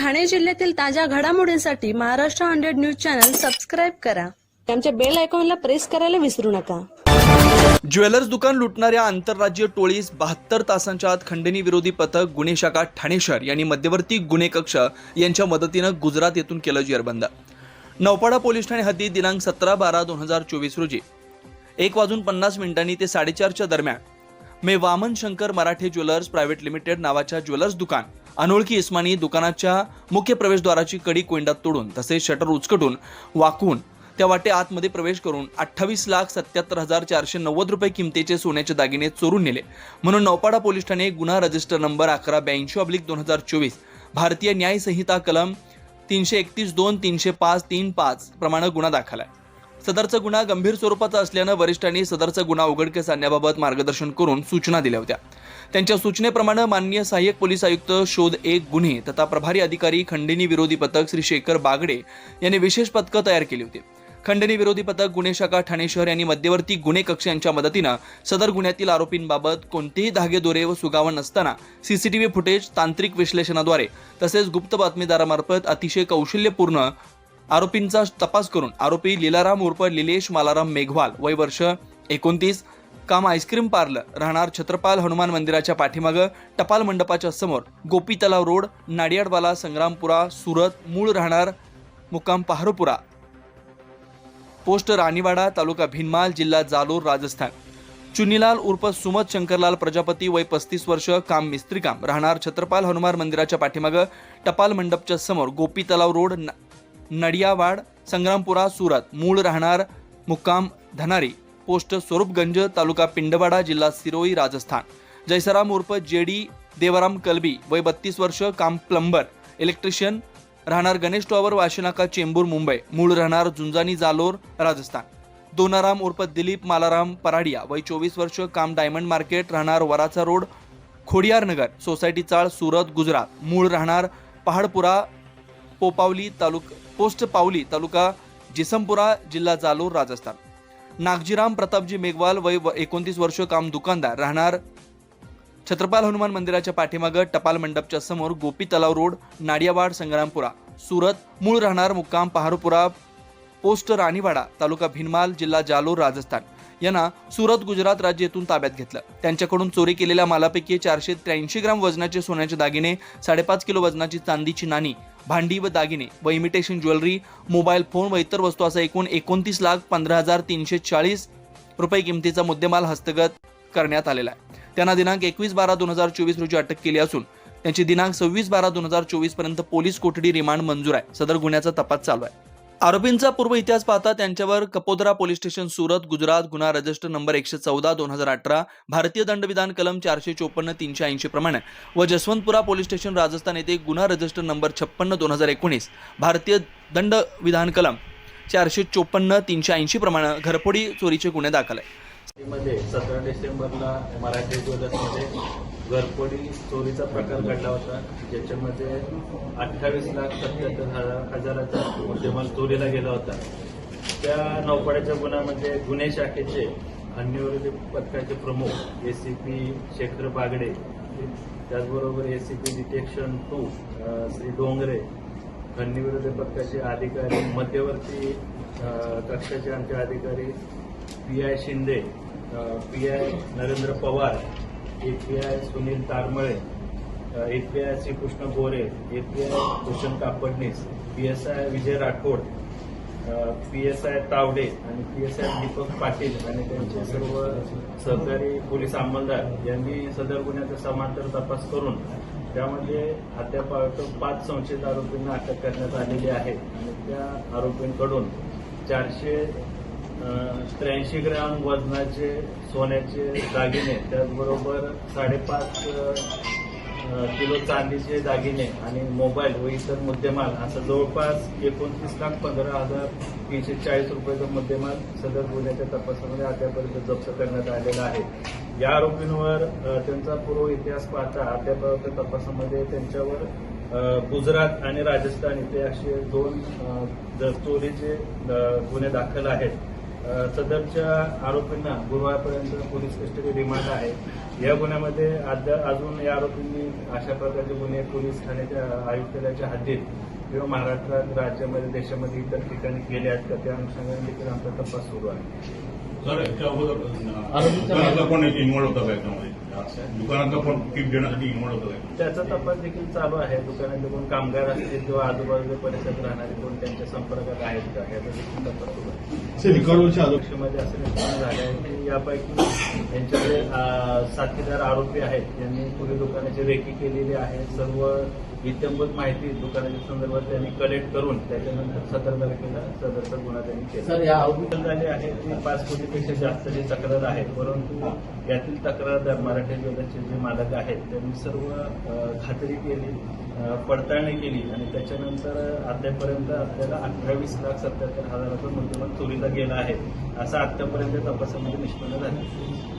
ठाणे जिल्ह्यातील ताज्या घडामोडींसाठी Maharashtra hundred news channel subscribe करा. आमच्या बेल आयकॉनला प्रेस करायला विसरू नका. ज्वेलर्स दुकान लुटणाऱ्या आंतरराज्यीय टोळीस बहात्तर तासांच्या आत खंडणी विरोधी पथक गुन्हे शाखा ठाणे शहर यांनी मध्यवर्ती गुन्हे कक्ष यांच्या मदतीनं गुजरात येथून केलं जेरबंद. नौपाडा पोलीस ठाणे हद्दीत दिनांक सतरा बारा दोन हजार चोवीस रोजी. एक वाजून पन्नास मिनिटांनी ते साडेचारच्या दरम्यान. मे Vaman Shankar Marathe jewellers private limited नावाच्या ज्वेलर्स दुकान. अनोळखी इस्मानी दुकानाच्या मुख्य प्रवेशद्वाराची कडी कोंडात तोडून तसेच शटर उचकटून वाकून त्या वाटे आतमध्ये प्रवेश करून अठ्ठावीस लाख सत्याहत्तर हजार चारशे नव्वद रुपये किमतीचे सोन्याचे दागिने चोरून नेले. म्हणून नौपाडा पोलीस ठाणे गुन्हा रजिस्टर नंबर अकरा ब्याऐंशी अब्लिक दोन हजार चोवीस भारतीय न्याय संहिता कलम तीनशे एकतीस दोन तीनशे पाच तीन पाच प्रमाणे गुन्हा दाखल आहे. सदरचा गुन्हा गंभीर स्वरूपाचा असल्यानं वरिष्ठांनी सदरचा गुन्हा उघडकीस आणण्याबाबत मार्गदर्शन करून सूचना दिल्या होत्या. त्यांच्या सूचनेप्रमाणे माननीय सहाय्यक पोलीस आयुक्त शोध एक गुन्हे तथा प्रभारी अधिकारी खंडणी विरोधी पथक श्री शेखर बागडे यांनी विशेष पथकं तयार केली होती. खंडणी विरोधी पथक गुन्हे शाखा ठाणे शहर यांनी मध्यवर्ती गुन्हे कक्ष यांच्या मदतीनं सदर गुन्ह्यातील आरोपींबाबत कोणतेही धागेदोरे व सुगावा नसताना सीसीटीव्ही फुटेज तांत्रिक विश्लेषणाद्वारे तसेच गुप्त बातमीदारामार्फत अतिशय कौशल्यपूर्ण आरोपींचा तपास करून आरोपी लीलाराम उर्फ लिलेश मालाराम मेघवाल वय वर्ष एकोणतीस काम आईस्क्रीम पार्लर. राहणार छत्रपाल हनुमान मंदिराच्या पाठीमागं टपाल मंडपाच्या समोर गोपी तलाव रोड नाडियाडवाला संग्रामपुरा सुरत मूळ राहणार मुक्काम पहारोपुरा. पोस्ट राणीवाडा तालुका भिनमाल जिल्हा जालोर राजस्थान. चुनीलाल उर्फ सुमत शंकरलाल प्रजापती वय पस्तीस वर्ष काम मिस्त्री काम. राहणार छत्रपाल हनुमान मंदिराच्या पाठीमागं टपाल मंडपच्या समोर गोपी तलाव रोड न- नडियावाड संग्रामपुरा सुरत मूळ राहणार मुक्काम धनारी. पोस्ट स्वरूपगंज तालुका पिंडवाडा जिल्हा सिरोई राजस्थान. जयसराम उर्फ जेडी देवराम कलबी वय बत्तीस वर्ष काम प्लंबर इलेक्ट्रिशियन राहणार गणेश टॉवर वाशिनाका चेंबूर मुंबई. मूळ राहणार झुंजानी जालोर राजस्थान. दोनाराम उर्फ दिलीप मालाराम पराडिया वय चोवीस वर्ष काम डायमंड मार्केट राहणार वराचा रोड खोडियार नगर सोसायटी चाळ सुरत गुजरात. मूळ राहणार पहाडपुरा पोपावली तालुक पोस्ट पावली तालुका जिसमपुरा जिल्हा जालोर राजस्थान. नागजीराम प्रतापजी मेघवाल वय व- एकोणतीस वर्ष काम दुकानदार राहणार छत्रपाल हनुमान मंदिराच्या पाठीमागं टपाल मंडपच्या समोर गोपी तलाव रोड नाडियावाड संग्रामपुरा सुरत. मूळ राहणार मुक्काम पहारुपुरा पोस्ट राणीवाडा तालुका भिनमाल जिल्हा जालोर राजस्थान. यांना सुरत गुजरात राज्य येथून ताब्यात घेतलं. त्यांच्याकडून चोरी केलेल्या मालापैकी चारशे त्र्याऐंशी ग्राम वजनाचे सोन्याचे दागिने साडेपाच किलो वजनाची चांदीची नाणी भांडी व दागिने व इमिटेशन ज्वेलरी मोबाईल फोन व इतर वस्तू असा एकूण एकोणतीस लाख पंधरा हजार तीनशे चाळीस रुपये किमतीचा मुद्देमाल हस्तगत करण्यात आलेला आहे. त्यांना दिनांक एकवीस बारा दोन हजार चोवीस रोजी अटक केली असून त्यांची दिनांक सव्वीस बारा दोन हजार चोवीसपर्यंत पोलीस कोठडी रिमांड मंजूर आहे. सदर गुन्ह्याचा तपास चालू आहे. आरोपींचा पूर्व इतिहास पाहता त्यांच्यावर कपोदरा पोलीस स्टेशन सुरत गुजरात गुन्हा रजिस्टर नंबर एकशे चौदा दोन हजार अठरा भारतीय दंडविधान कलम चारशे चोपन्न तीनशे ऐंशी प्रमाणे व जसवंतपुरा पोलीस स्टेशन राजस्थान येथे गुन्हा रजिस्टर नंबर छप्पन्न दोन हजार एकोणीस भारतीय दंड विधान कलम चारशे चोपन्न तीनशे ऐंशी प्रमाणे घरफोडी चोरीचे गुन्हे दाखल आहे घरपोडी चोरीचा प्रकार घडला होता. ज्याच्यामध्ये अठ्ठावीस लाख सत्याहत्तर हजार हजाराचा मुद्देमाल चोरीला गेला होता. त्या नौपाड्याच्या गुन्ह्यामध्ये गुन्हे शाखेचे अन्यविरोधी पथकाचे प्रमुख A C P Shekhar Bagde त्याचबरोबर A C P detection two Shri Dongre खंडीविरोधी पथकाचे अधिकारी मध्यवर्ती कक्षाचे आमचे अधिकारी P I Shinde P I Narendra Pawar A P I Sunil Taramale A P I Shrikrishna Gore A P I Bhushan Kapadnis P S I Vijay Rathod P S I Tawde आणि P S I Deepak Patil आणि त्यांचे सर्व सहकारी police अंमलदार यांनी सदर गुन्ह्याचा समांतर तपास करून त्यामध्ये अद्याप पाच संशयित आरोपींना अटक करण्यात आलेली आहे आणि त्या आरोपींकडून चारशे त्र्याऐंशी ग्रॅम वजनाचे सोन्याचे दागिने त्याचबरोबर साडेपाच किलो चांदीचे दागिने आणि मोबाईल व इतर मुद्देमाल असं जवळपास एकोणतीस लाख पंधरा हजार तीनशे चाळीस रुपयाचा मुद्देमाल सदर गुन्ह्याच्या तपासामध्ये अद्यापर्यंत जप्त करण्यात आलेला आहे. या आरोपींवर त्यांचा पूर्व इतिहास पाहता अद्यापर्यंत तपासामध्ये त्यांच्यावर गुजरात आणि राजस्थान इथे असे दोन चोरीचे गुन्हे दाखल आहेत. सदरच्या आरोपींना गुरुवारपर्यंत पोलीस कस्टडी रिमांड आहे. या गुन्ह्यामध्ये अद्या अजून या आरोपींनी अशा प्रकारचे गुन्हे पोलीस ठाण्याच्या आयुक्तालयाच्या हद्दीत किंवा महाराष्ट्रात राज्यामध्ये देशामध्ये इतर ठिकाणी केले आहेत का? त्या अनुषंगाने देखील आमचा तपास सुरू आहे. सर याच्या अगोदर दुकानातला कोण इन्व्हॉल्व होता का कोण टीप देण्यासाठी इन्व्हॉल्व होता का त्याचा तपास देखील चालू आहे. दुकानातले कोण कामगार असतील किंवा आजूबाजूच्या परिसरात राहणारे कोण त्यांच्या संपर्कात आहेत का? याचा देखील तपास सुरू आहे. पक्षामध्ये असं निर्माण झालं आहे की यापैकी यांच्याकडे अं, साथीदार आरोपी आहेत. त्यांनी पुढे दुकानाची रेकी केलेली आहे. सर्व इत्यंभूत माहिती दुकानाच्या संदर्भात त्यांनी कलेक्ट करून त्याच्यानंतर सतरा तारखेला सदरचा गुन्हा त्यांनी केला. सर, या आरोपी- झाले आहे की पाच कोटीपेक्षा जास्तची तक्रार आहे परंतु यातील तक्रारदार मराठी ज्वेलर्सचे जे मालक आहेत त्यांनी सर्व खात्री केली पडताळणी केली आणि त्याच्यानंतर अद्यापर्यंत आपल्याला अठ्ठावीस लाख सत्याहत्तर हजाराचा मुद्देमाल चोरीला गेला आहे असं आतापर्यंत तपासामध्ये निष्पन्न झालं